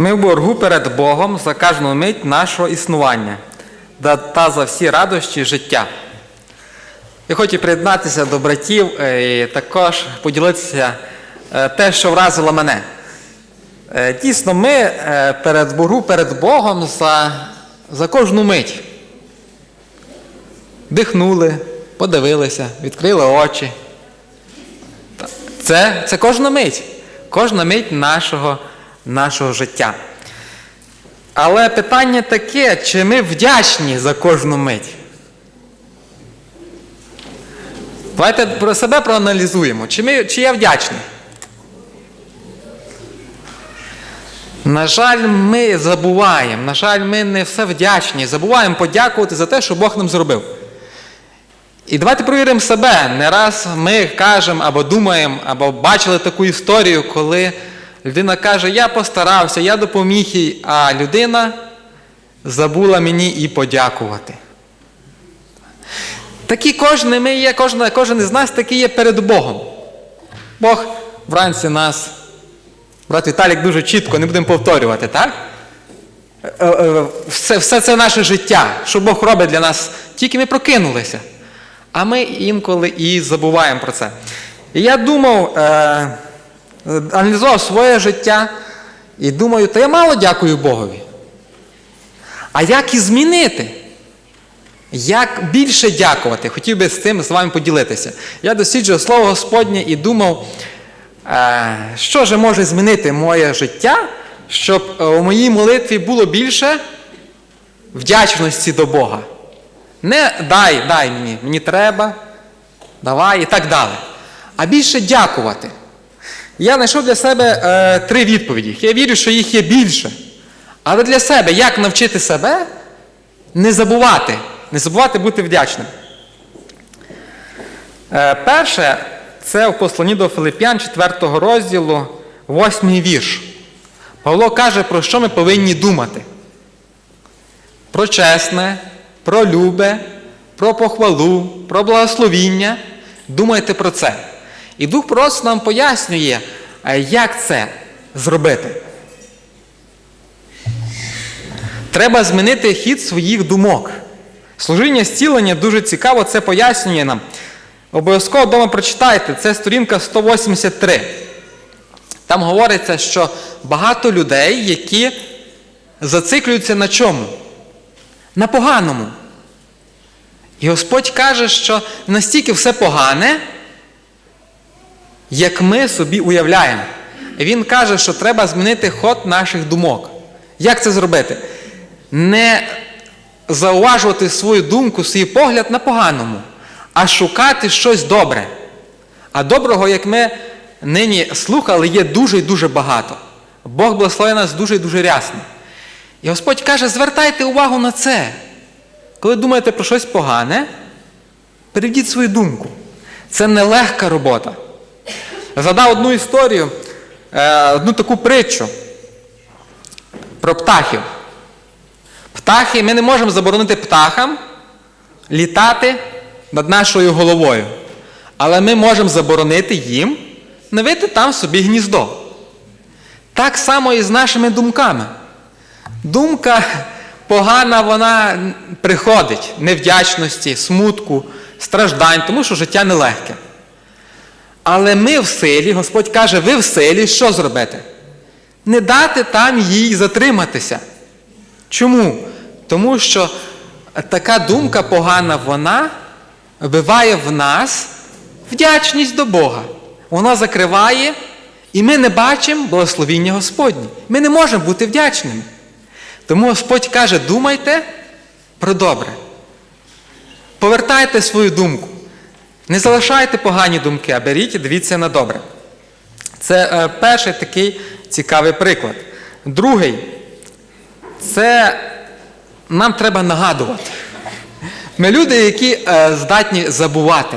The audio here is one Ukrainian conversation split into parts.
Ми в боргу перед Богом за кожну мить нашого існування та за всі радощі життя. Я хочу приєднатися до братів е, і також поділитися е, те, що вразило мене. Е, Дійсно, ми перед боргу перед Богом за, за кожну мить. Дихнули, подивилися, відкрили очі. Це, це кожна мить, кожна мить нашого, нашого життя. Але питання таке, чи ми вдячні за кожну мить? Давайте про себе проаналізуємо. Чи, ми, чи я вдячний? На жаль, ми забуваємо, на жаль, ми не все вдячні. Забуваємо подякувати за те, що Бог нам зробив. І давайте провіримо себе. Не раз ми кажемо або думаємо, або бачили таку історію, коли людина каже, я постарався, я допоміг їй, а людина забула мені і подякувати. Такі кожен ми є, кожен, кожен із нас такий є перед Богом. Бог вранці нас, брат Віталік дуже чітко, не будемо повторювати, так? Е, е, Все, все це наше життя, що Бог робить для нас, тільки ми прокинулися. А ми інколи і забуваємо про це. І я думав, е, аналізував своє життя і думаю, то я мало дякую Богові. А як і змінити? Як більше дякувати? Хотів би з цим з вами поділитися. Я досліджував Слово Господнє і думав, е, що же може змінити моє життя, щоб е, у моїй молитві було більше вдячності до Бога. Не дай, дай мені, мені треба, давай і так далі. А більше дякувати. Я знайшов для себе е, три відповіді. Я вірю, що їх є більше. Але для себе, як навчити себе не забувати, не забувати бути вдячним. Е, перше, це в посланні до Филип'ян 4 розділу, 8 вірш. Павло каже, про що ми повинні думати. Про чесне, про любе, про похвалу, про благословіння. Думайте про це. І Дух просто нам пояснює, е, як це зробити. Треба змінити хід своїх думок. Служіння зцілення дуже цікаво, це пояснює нам. Обов'язково вдома прочитайте, це сторінка 183. Там говориться, що багато людей, які зациклюються на чому? На поганому. І Господь каже, що настільки все погане, як ми собі уявляємо. Він каже, що треба змінити ход наших думок. Як це зробити? Не зауважувати свою думку, свій погляд на поганому, а шукати щось добре. А доброго, як ми нині слухали, є дуже і дуже багато. Бог благословить нас дуже і дуже рясно. І Господь каже, звертайте увагу на це. Коли думаєте про щось погане, переведіть свою думку. Це нелегка робота. Згадав одну історію, е, одну таку притчу про птахів. Птахи, ми не можемо заборонити птахам літати над нашою головою. Але ми можемо заборонити їм навити там собі гніздо. Так само і з нашими думками. Думка погана, вона приходить невдячності, смутку, страждань, тому що життя нелегке. Але ми в силі, Господь каже, ви в силі що зробити? Не дати там їй затриматися. Чому? Тому що така думка погана, вона вбиває в нас вдячність до Бога. Вона закриває, і ми не бачимо благословіння Господнє. Ми не можемо бути вдячними. Тому Господь каже, думайте про добре. Повертайте свою думку. Не залишайте погані думки, а беріть і дивіться на добре. Це е, перший такий цікавий приклад. Другий це нам треба нагадувати. Ми люди, які е, здатні забувати.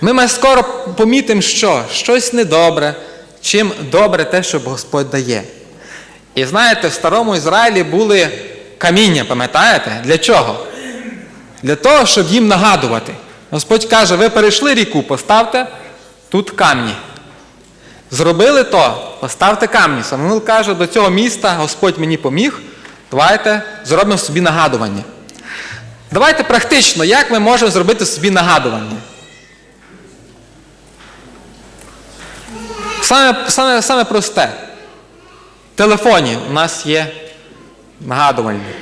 Ми, ми скоро помітимо, що щось недобре, чим добре те, що Господь дає. І знаєте, в старому Ізраїлі були каміння, пам'ятаєте? Для чого? Для того, щоб їм нагадувати. Господь каже, ви перейшли ріку, поставте тут камні. Зробили то, поставте камні. Самуїл каже, до цього міста Господь мені поміг. Давайте зробимо собі нагадування. Давайте практично, як ми можемо зробити собі нагадування? Саме, саме, саме просте. В телефоні у нас є нагадування.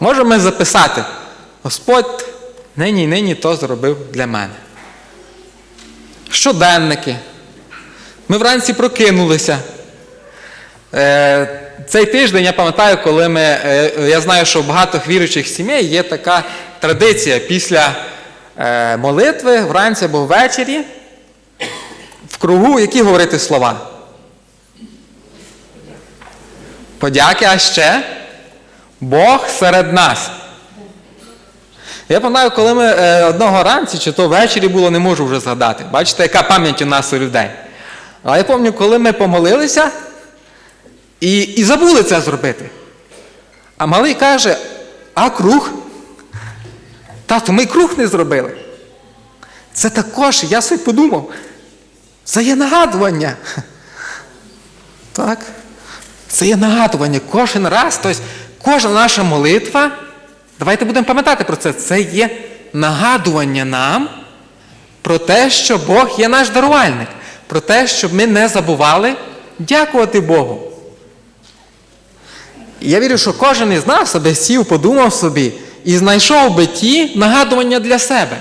Можемо ми записати. Господь нині і нині то зробив для мене. Щоденники. Ми вранці прокинулися. Е, цей тиждень я пам'ятаю, коли ми. е, я знаю, що в багатьох віруючих сімей є така традиція після е, молитви вранці або ввечері в кругу, які говорити слова? Подяки, а ще Бог серед нас. Я пам'ятаю, коли ми е, одного ранці, чи то ввечері було, не можу вже згадати. Бачите, яка пам'ять у нас у людей. Але я пам'ятаю, коли ми помолилися і, і забули це зробити. А малий каже, а круг? Тату, ми круг не зробили. Це також, я собі подумав, це є нагадування. Так? Це є нагадування кожен раз. Тобто кожна наша молитва, давайте будемо пам'ятати про це, це є нагадування нам про те, що Бог є наш дарувальник, про те, щоб ми не забували дякувати Богу. Я вірю, що кожен із нас себе сів, подумав собі і знайшов би ті нагадування для себе,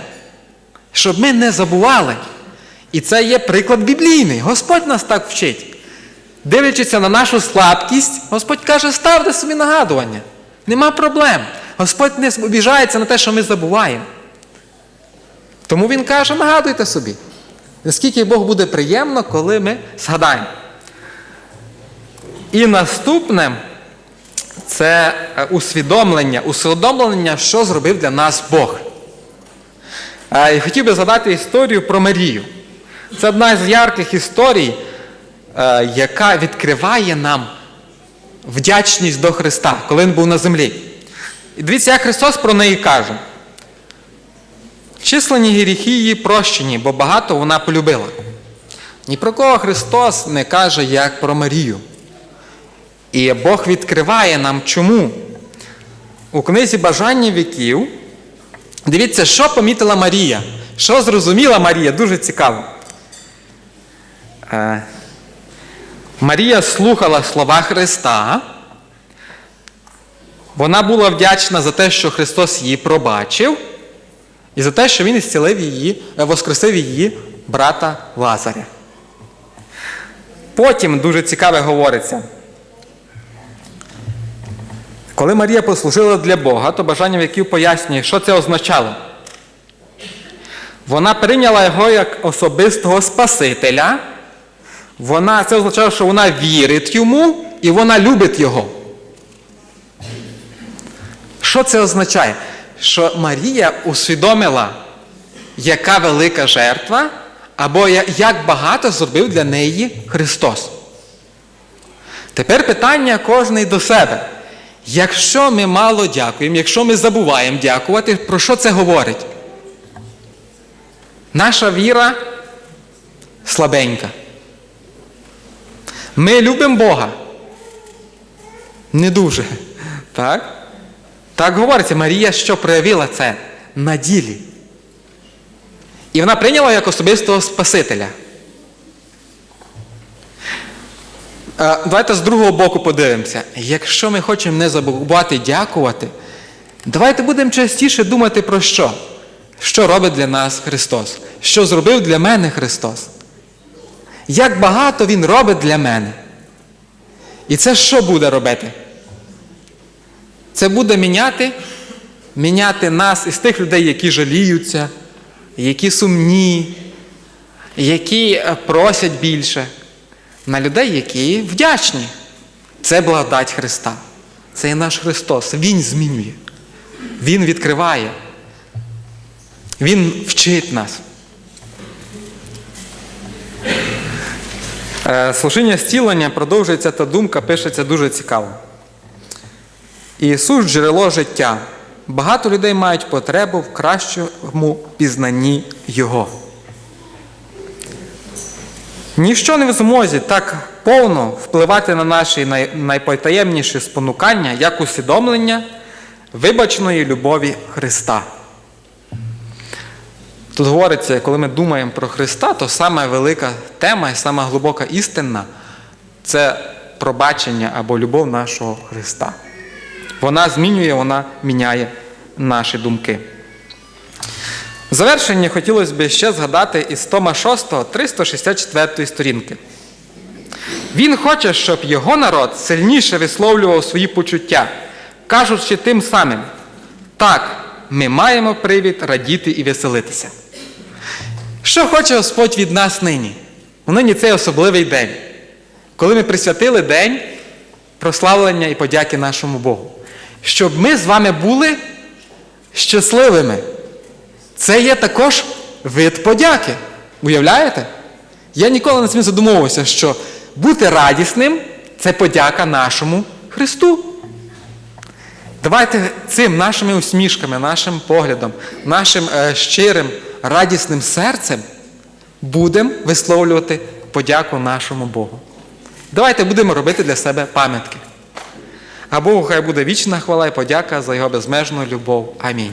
щоб ми не забували. І це є приклад біблійний. Господь нас так вчить. Дивлячись на нашу слабкість, Господь каже, ставте собі нагадування. Нема проблем. Господь не обіжається на те, що ми забуваємо. Тому Він каже, нагадуйте собі. Наскільки Бог буде приємно, коли ми згадаємо. І наступне це е, усвідомлення, усвідомлення, що зробив для нас Бог. І хотів би згадати історію про Марію. Це одна з ярких історій, е, яка відкриває нам вдячність до Христа, коли Він був на землі. І дивіться, як Христос про неї каже. Численні гріхи її прощені, бо багато вона полюбила. Ні про кого Христос не каже, як про Марію. І Бог відкриває нам чому. У книзі Бажання віків. Дивіться, що помітила Марія. Що зрозуміла Марія, дуже цікаво. Е, Марія слухала слова Христа. Вона була вдячна за те, що Христос її пробачив, і за те, що Він зцілив її, е, воскресив її брата Лазаря. Потім дуже цікаве говориться. Коли Марія послужила для Бога, то бажання віків пояснює, що це означало. Вона прийняла його як особистого Спасителя. Вона, Це означало, що вона вірить йому і вона любить його. Що це означає? Що Марія усвідомила, яка велика жертва, або як багато зробив для неї Христос. Тепер питання кожний до себе. Якщо ми мало дякуємо, якщо ми забуваємо дякувати, про що це говорить? Наша віра слабенька. Ми любимо Бога. Не дуже. Так? Так говориться, Марія що проявила це на ділі. І вона прийняла як особистого Спасителя. Е, Давайте з другого боку подивимося. Якщо ми хочемо не забувати дякувати, давайте будемо частіше думати про що? Що робить для нас Христос? Що зробив для мене Христос? Як багато Він робить для мене? І це що буде робити? Це буде міняти, міняти нас із тих людей, які жаліються, які сумні, які е, просять більше на людей, які вдячні. Це благодать Христа. Це є наш Христос. Він змінює. Він відкриває. Він вчить нас. Е, Служіння зцілення продовжується та думка, пишеться дуже цікаво. Ісус джерело життя. Багато людей мають потребу в кращому пізнанні Його. Ніщо не в змозі так повно впливати на наші найпотаємніші спонукання, як усвідомлення вибаченої любові Христа. Тут говориться, коли ми думаємо про Христа, то саме велика тема і сама глибока істина це пробачення або любов нашого Христа. Вона змінює, вона міняє наші думки. В завершення хотілося б ще згадати із Тома 6, 364 сторінки. Він хоче, щоб його народ сильніше висловлював свої почуття, кажучи тим самим: так, ми маємо привід радіти і веселитися. Що хоче Господь від нас нині? Нині цей особливий день, коли ми присвятили день прославлення і подяки нашому Богу. Щоб ми з вами були щасливими. Це є також вид подяки. Уявляєте? Я ніколи не цим задумувався, що бути радісним це подяка нашому Христу. Давайте цим нашими усмішками, нашим поглядом, нашим е, щирим, радісним серцем будемо висловлювати подяку нашому Богу. Давайте будемо робити для себе пам'ятки. А Богу хай буде вічна хвала і подяка за його безмежну любов. Амінь.